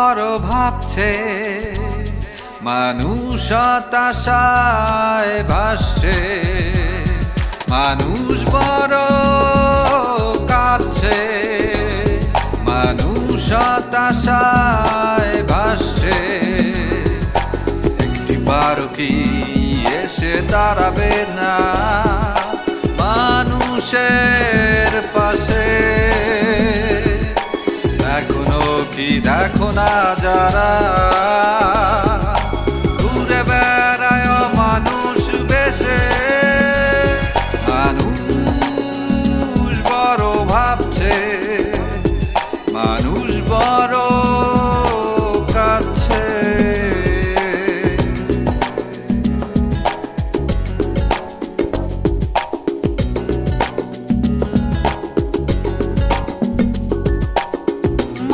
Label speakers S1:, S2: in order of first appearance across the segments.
S1: ভাবছে মানুষ হতাশায় ভাসছে, মানুষ বড় কাঁদছে মানুষ হতাশায় ভাসছে। একটি বারো কি এসে দাঁড়াবে না, মানুষের দেখো না যারা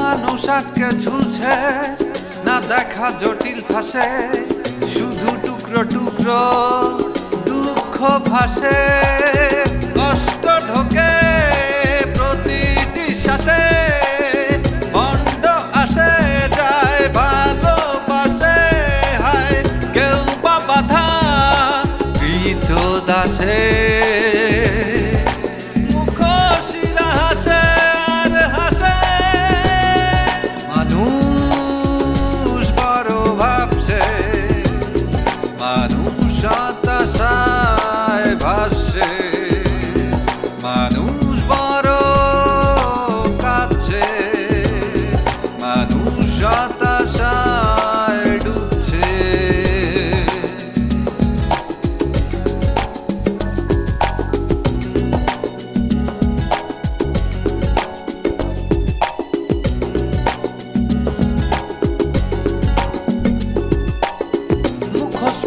S1: মানুষ আটকে ঝুলছে, না দেখা জটিল ভাসে, শুধু টুকরো টুকরো দুঃখ ভাসে। কষ্ট ঢোকে প্রতিটি শ্বাসে, বন্ড আসে, যায় ভালোবাসে। হায়, কেউ বা বাধা দাসে।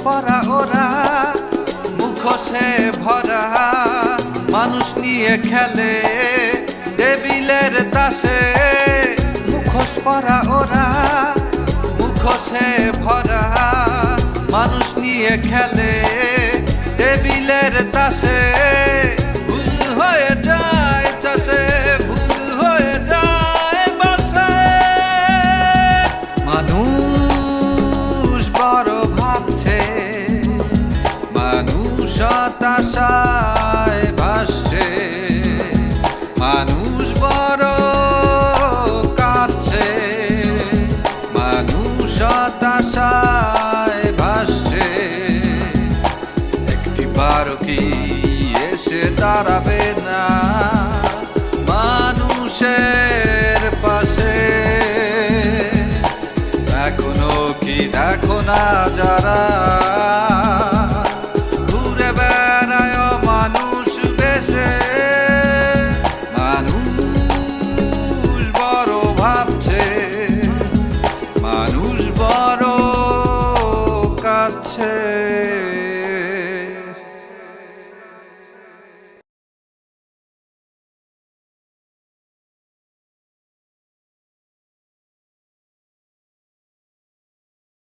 S1: পরা ওরা, মুখোশে ভরা। মানুষ নিয়ে খেলে টেবিলের দাসে মুখোশ পরা ওরা, মুখোশে ভরা। মানুষ নিয়ে খেলে টেবিলের তাসে। হতাশায় ভাসছে। মানুষ বড় কাঁদছে। মানুষ হতাশায় ভাসছে। একটি বারো কি এসে দাঁড়াবে না? মানুষের পাশে। এখনও কি দেখো না যারা Take.